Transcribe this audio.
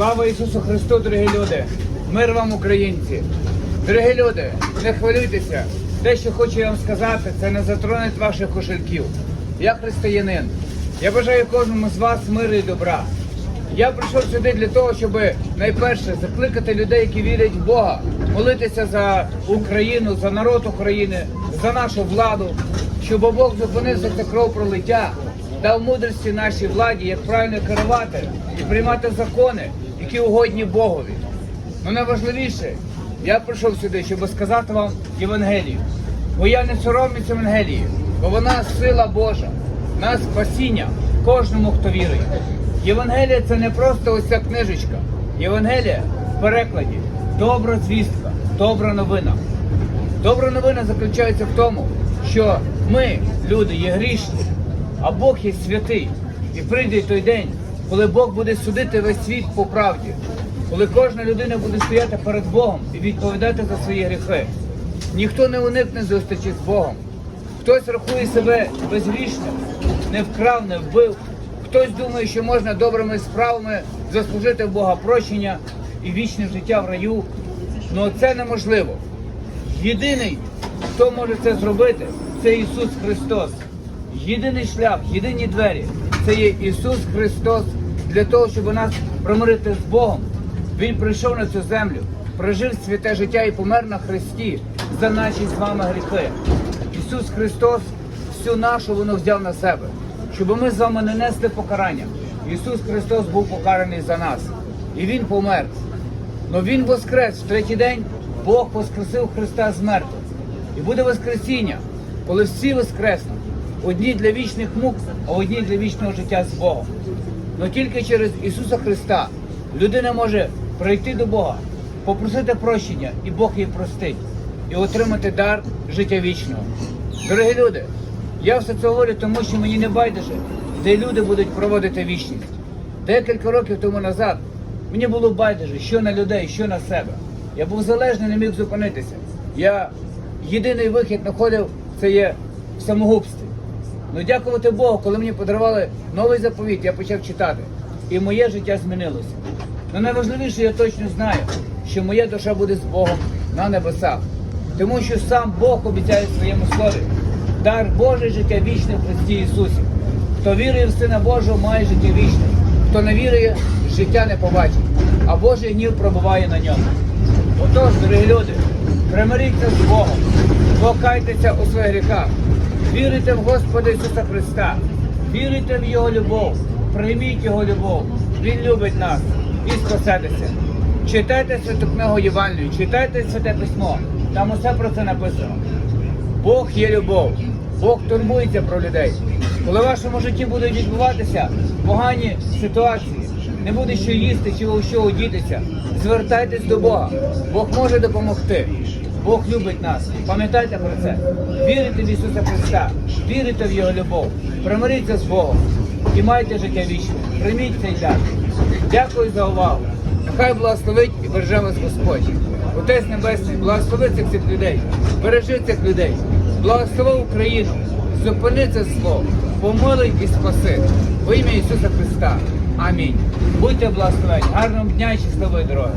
Слава Ісусу Христу, дорогі люди! Мир вам, українці! Дорогі люди, не хвилюйтеся. Те, що хочу я вам сказати, це не затронеть ваших кошельків. Я християнин. Я бажаю кожному з вас миру і добра. Я прийшов сюди для того, щоб найперше закликати людей, які вірять в Бога, молитися за Україну, за народ України, за нашу владу, щоб Бог зупинив кров пролиття, дав мудрості нашій владі, як правильно керувати і приймати закони, які угодні Богові. Ну найважливіше, я прийшов сюди, щоб сказати вам Євангелію. Бо я не соромлюсь Євангелії, бо вона сила Божа, на спасіння кожному, хто вірує. Євангелія це не просто ось ця книжечка. Євангелія в перекладі добра звістка, добра новина. Добра новина заключається в тому, що ми, люди, є грішні, а Бог є святий. І прийде той день, коли Бог буде судити весь світ по правді, коли кожна людина буде стояти перед Богом і відповідати за свої гріхи. Ніхто не уникне зустрічі з Богом. Хтось рахує себе безгрішним, не вкрав, не вбив. Хтось думає, що можна добрими справами заслужити в Бога прощення і вічне життя в раю. Ну це неможливо. Єдиний, хто може це зробити, це Ісус Христос. Єдиний шлях, єдині двері це є Ісус Христос для того, щоб нас промирити з Богом. Він прийшов на цю землю, прожив святе життя і помер на Христі за наші з вами гріхи. Ісус Христос всю нашу воно взяв на себе, щоб ми з вами не несли покарання. Ісус Христос був покараний за нас, і Він помер. Но Він воскрес в третій день, Бог воскресив Христа з мертвих. І буде Воскресіння, коли всі воскреснуть. Одні для вічних мук, а одні для вічного життя з Богом. Но тільки через Ісуса Христа людина може прийти до Бога, попросити прощення, і Бог їй простить, і отримати дар життя вічного. Дорогі люди, я все це говорю, тому що мені не байдуже, де люди будуть проводити вічність. Декілька років тому назад мені було байдуже, що на людей, що на себе. Я був залежний, не міг зупинитися. Я єдиний вихід знаходив це є в самогубстві. Ну дякувати Богу, коли мені подарували новий заповіт, я почав читати. І моє життя змінилося. Ну найважливіше, я точно знаю, що моя душа буде з Богом на небесах. Тому що сам Бог обіцяє своєму слові дар Божий життя вічне в Христі Ісусі. Хто вірує в Сина Божого, має життя вічне. Хто не вірує, життя не побачить, а Божий гнів пробуває на ньому. Отож, дорогі люди, примиріться з Богом, покайтеся у своїх гріхах, вірите в Господа Ісуса Христа, вірите в Його любов, прийміть Його любов. Він любить нас і спасетеся. Читайте святу книгу Євангелію, читайте святе письмо. Там усе про це написано. Бог є любов, Бог турбується про людей. Коли в вашому житті будуть відбуватися погані ситуації, не буде що їсти чи у що одітися, звертайтесь до Бога. Бог може допомогти. Бог любить нас. Пам'ятайте про це. Вірите в Ісуса Христа, вірите в Його любов, примиріться з Богом і майте життя вічне. Прийміть цей дар. Дякую за увагу. Нехай благословить і береже вас Господь. Отець Небесний, благослови цих людей, бережи цих людей, благослови Україну, зупини це зло, помилуй і спаси. Во ім'я Ісуса Христа. Амінь. Будьте благословені. Гарного дня і щасливої дороги.